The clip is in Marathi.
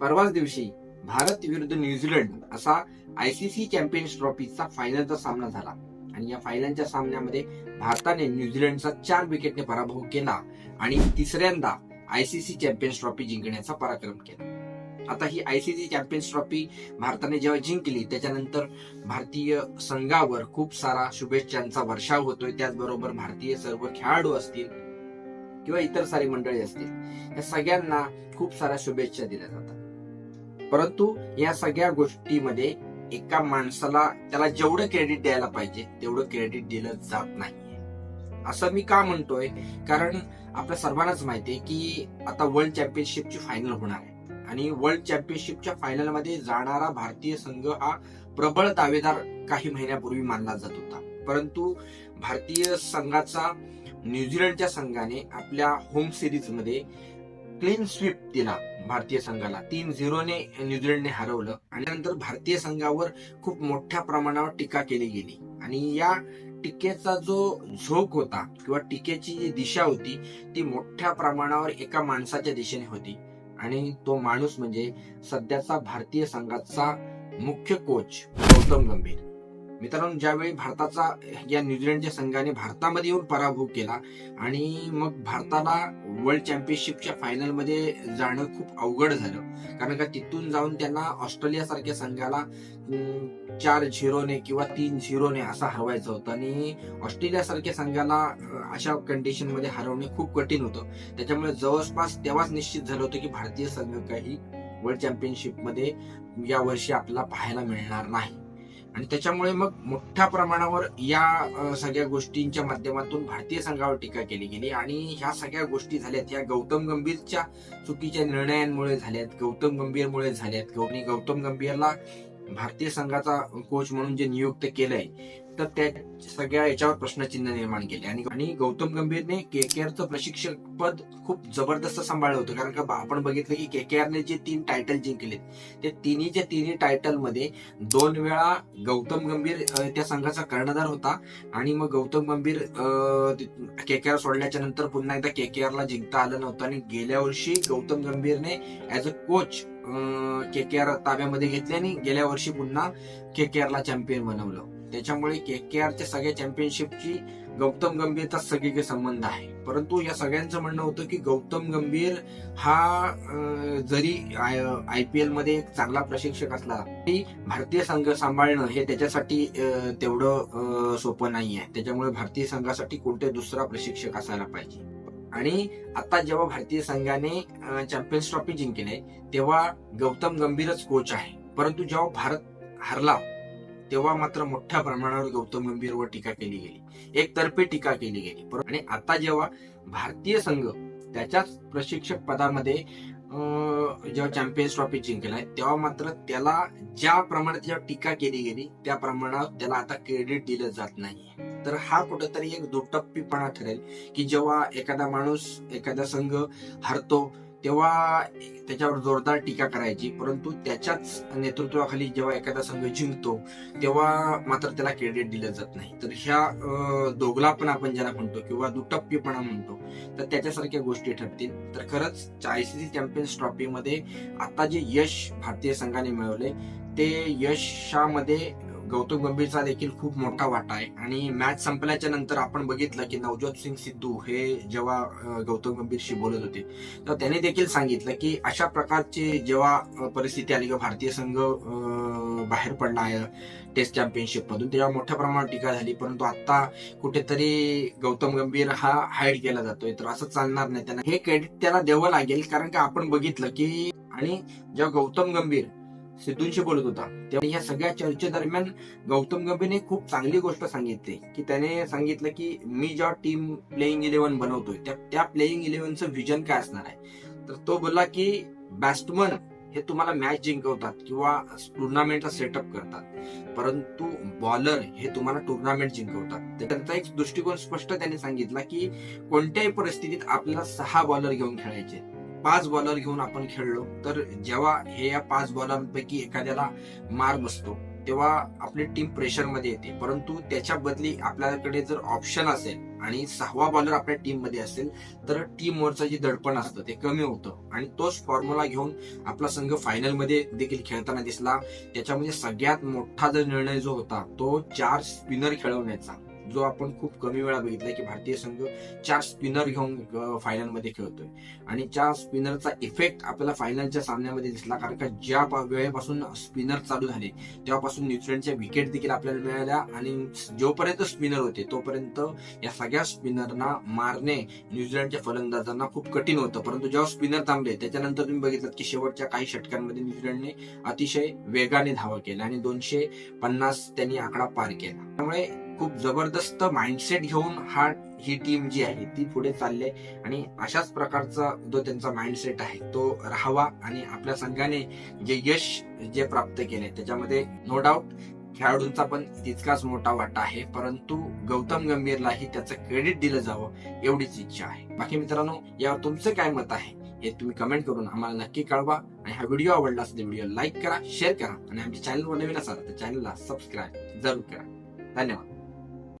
परवाच दिवशी भारत विरुद्ध न्यूझीलंड असा आयसीसी चॅम्पियन्स ट्रॉफीचा फायनलचा सामना झाला. आणि या फायनलच्या सामन्यामध्ये भारताने न्यूझीलंडचा चार विकेटने पराभव केला आणि तिसऱ्यांदा आयसीसी चॅम्पियन्स ट्रॉफी जिंकण्याचा पराक्रम केला. आता ही आयसीसी चॅम्पियन्स ट्रॉफी भारताने जेव्हा जिंकली त्याच्यानंतर भारतीय संघावर खूप सारा शुभेच्छांचा वर्षाव होतोय. त्याचबरोबर भारतीय सर्व खेळाडू असतील किंवा इतर सारी मंडळी असतील या सगळ्यांना खूप साऱ्या शुभेच्छा दिल्या जातात. परंतु या सगळ्या गोष्टीमध्ये एका माणसाला त्याला जेवढं क्रेडिट द्यायला पाहिजे तेवढं क्रेडिट दिलं जात नाही असं मी का म्हणतोय? कारण आपल्या सर्वांनाच माहितीये की आता वर्ल्ड चॅम्पियनशिपची फायनल होणार आहे. आणि वर्ल्ड चॅम्पियनशिपच्या फायनलमध्ये जाणारा भारतीय संघ हा प्रबळ दावेदार काही महिन्यापूर्वी मानला जात होता. परंतु भारतीय संघाचा न्यूझीलंडच्या संघाने आपल्या होम सिरीजमध्ये क्लीन स्वीप दिला भारतीय संघाला. तीन झिरोने न्यूझीलंडने हरवलं आणि नंतर भारतीय संघावर खूप मोठ्या प्रमाणावर टीका केली गेली. आणि या टीकेचा जो झोक होता किंवा टीकेची जी दिशा होती ती मोठ्या प्रमाणावर एका माणसाच्या दिशेने होती. आणि तो माणूस म्हणजे सध्याचा भारतीय संघाचा मुख्य कोच गौतम गंभीर. मित्रांनो ज्यावेळी भारताचा या न्यूझीलंडच्या संघाने भारतामध्ये येऊन पराभव केला आणि मग भारताला वर्ल्ड चॅम्पियनशिपच्या फायनलमध्ये जाणं खूप अवघड झालं. कारण का तिथून जाऊन त्यांना ऑस्ट्रेलियासारख्या संघाला चार झिरोने किंवा तीन झिरोने असा हरवायचं होतं आणि ऑस्ट्रेलियासारख्या संघाला अशा कंडिशनमध्ये हरवणे खूप कठीण होतं. त्याच्यामुळे जवळपास तेव्हाच निश्चित झालं होतं की भारतीय संघ काही वर्ल्ड चॅम्पियनशिपमध्ये यावर्षी या वर्षी आपल्याला पाहायला मिळणार नाही. आणि त्याच्यामुळे मग मोठ्या प्रमाणावर या सगळ्या गोष्टींच्या माध्यमातून भारतीय संघावर टीका केली गेली. आणि ह्या सगळ्या गोष्टी झाल्यात. या गौतम गंभीरच्या चुकीच्या निर्णयांमुळे झाल्यात गौतम गंभीरमुळे झाल्यात. गौ- गौतम गंभीरला भारतीय संघाचा कोच म्हणून जे नियुक्त केलंय तर त्या सगळ्या याच्यावर प्रश्नचिन्ह निर्माण केले. आणि गौतम गंभीरने केकेआरचं प्रशिक्षक पद खूप जबरदस्त सांभाळलं होतं. कारण का आपण बघितलं की केकेआरने जे तीन टायटल जिंकले ते तिन्हीच्या तिन्ही टायटलमध्ये दोन वेळा गौतम गंभीर त्या संघाचा कर्णधार होता. आणि मग गौतम गंभीर केकेआर सोडल्याच्या नंतर पुन्हा एकदा केकेआर ला जिंकता आलं नव्हतं. आणि गेल्या वर्षी गौतम गंभीरने ऍज अ कोच केकेआर ताब्यामध्ये घेतले आणि गेल्या वर्षी पुन्हा केकेआर ला चॅम्पियन बनवलं. त्याच्यामुळे केकेआरच्या सगळ्या चॅम्पियनशिपची गौतम गंभीरचा सगळीकडे संबंध आहे. परंतु या सगळ्यांचं म्हणणं होतं की गौतम गंभीर हा जरी आय पी मध्ये एक चांगला प्रशिक्षक असला तरी भारतीय संघ सांभाळणं हे त्याच्यासाठी तेवढं सोपं नाही आहे त्याच्यामुळे भारतीय संघासाठी कोणते दुसरा प्रशिक्षक असायला पाहिजे. आणि आता जेव्हा भारतीय संघाने चॅम्पियन्स ट्रॉफी जिंकले तेव्हा गौतम गंभीरच कोच आहे. परंतु जेव्हा भारत हरला तेव्हा मात्र मोठ्या प्रमाणावर गौतम गंभीरवर टीका केली गेली. एकतर्फी टीका केली गेली. आणि आता जेव्हा भारतीय संघ त्याच्याच प्रशिक्षक पदामध्ये जेव्हा चॅम्पियन्स ट्रॉफी जिंकलाय तेव्हा मात्र त्याला ज्या प्रमाणात जेव्हा टीका केली गेली त्या प्रमाणात त्याला आता क्रेडिट दिलं जात नाही तर हा कुठेतरी एक दुटप्पीपणा ठरेल की जेव्हा एखादा माणूस एखादा संघ हरतो तेव्हा त्याच्यावर जोरदार टीका करायची परंतु त्याच्याच नेतृत्वाखाली जेव्हा एखादा संघ जिंकतो तेव्हा मात्र त्याला क्रेडिट दिलं जात नाही. तर ह्या दोघलापणा आपण ज्याला म्हणतो किंवा दुटप्पीपणा म्हणतो तर त्याच्यासारख्या गोष्टी ठरतील. तर खरंच आयसीसी चॅम्पियन्स ट्रॉफीमध्ये आता जे यश भारतीय संघाने मिळवले ते यशामध्ये गौतम गंभीरचा देखील खूप मोठा वाटा आहे. आणि मॅच संपल्याच्या नंतर आपण बघितलं की नवजोत सिंग सिद्धू हे जेव्हा गौतम गंभीरशी बोलत होते तर त्याने देखील सांगितलं की अशा प्रकारची जेव्हा परिस्थिती आली किंवा भारतीय संघ बाहेर पडला आहे टेस्ट चॅम्पियनशिप मधून तेव्हा मोठ्या प्रमाणात टीका झाली. परंतु आता कुठेतरी गौतम गंभीर हा हाईड केला जातोय. तर असं चालणार नाही. त्यांना हे क्रेडिट त्याला द्यावं लागेल. कारण का आपण बघितलं की आणि जेव्हा गौतम गंभीर सिद्धूंशी बोलत होता. तेव्हा या सगळ्या चर्चेदरम्यान गौतम गंभीरने खूप चांगली गोष्ट सांगितली. की त्याने सांगितलं की मी ज्या टीम प्लेईंग इलेव्हन बनवतोय त्या त्या प्लेईंग इलेव्हनचं विजन काय असणार आहे? तर तो बोलला की बॅट्समन हे तुम्हाला मॅच जिंकवतात किंवा टुर्नामेंटचा सेटअप करतात. परंतु बॉलर हे तुम्हाला टुर्नामेंट जिंकवतात. तर त्यांचा एक दृष्टिकोन स्पष्ट त्यांनी सांगितला की कोणत्याही परिस्थितीत आपल्याला सहा बॉलर घेऊन खेळायचे पाच बॉलर घेऊन आपण खेळलो तर जेव्हा हे या पाच बॉलरपैकी एखाद्याला मार बसतो तेव्हा आपली टीम प्रेशरमध्ये येते. परंतु त्याच्या बदली आपल्याकडे जर ऑप्शन असेल आणि सहावा बॉलर आपल्या टीममध्ये असेल तर टीम वरचं जे दडपण असतं ते कमी होतं. आणि तोच फॉर्म्युला घेऊन आपला संघ फायनलमध्ये देखील खेळताना दिसला. त्याच्यामध्ये सगळ्यात मोठा जो निर्णय जो होता तो चार स्पिनर खेळवण्याचा. जो आपण खूप कमी वेळा बघितलाय की भारतीय संघ चार स्पिनर घेऊन फायनलमध्ये खेळतोय. आणि चार स्पिनरचा इफेक्ट आपल्याला फायनलच्या सामन्यामध्ये दिसला. कारण का ज्या वेळेपासून स्पिनर चालू झाले तेव्हापासून न्यूझीलंडच्या विकेट देखील आपल्याला मिळाल्या आणि जोपर्यंत स्पिनर होते तोपर्यंत या सगळ्या स्पिनरना मारणे न्यूझीलंडच्या फलंदाजांना खूप कठीण होतं. परंतु जेव्हा स्पिनर थांबले त्याच्यानंतर तुम्ही बघितलं की शेवटच्या काही षटकांमध्ये न्यूझीलंडने अतिशय वेगाने धावा केल्या आणि दोनशे पन्नास त्यांनी आकडा पार केला. त्यामुळे खूप जबरदस्त माइंडसेट घेऊन हा ही टीम जी आहे ती पुढे चालली आहे. आणि अशाच प्रकारचा जो त्यांचा माइंडसेट आहे तो राहावा आणि आपल्या संघाने जे यश जे प्राप्त केले त्याच्यामध्ये नो डाऊट खेळाडूंचा पण तितकाच मोठा वाटा आहे. परंतु गौतम गंभीरलाही त्याचं क्रेडिट दिलं जावं एवढीच इच्छा आहे. बाकी मित्रांनो यावर तुमचं काय मत आहे हे तुम्ही कमेंट करून आम्हाला नक्की कळवा. आणि हा व्हिडिओ आवडला असेल तर व्हिडिओ लाईक करा शेअर करा. आणि आमच्या चॅनलवर नवीन असाल तर चॅनलला सबस्क्राईब जरूर करा. धन्यवाद.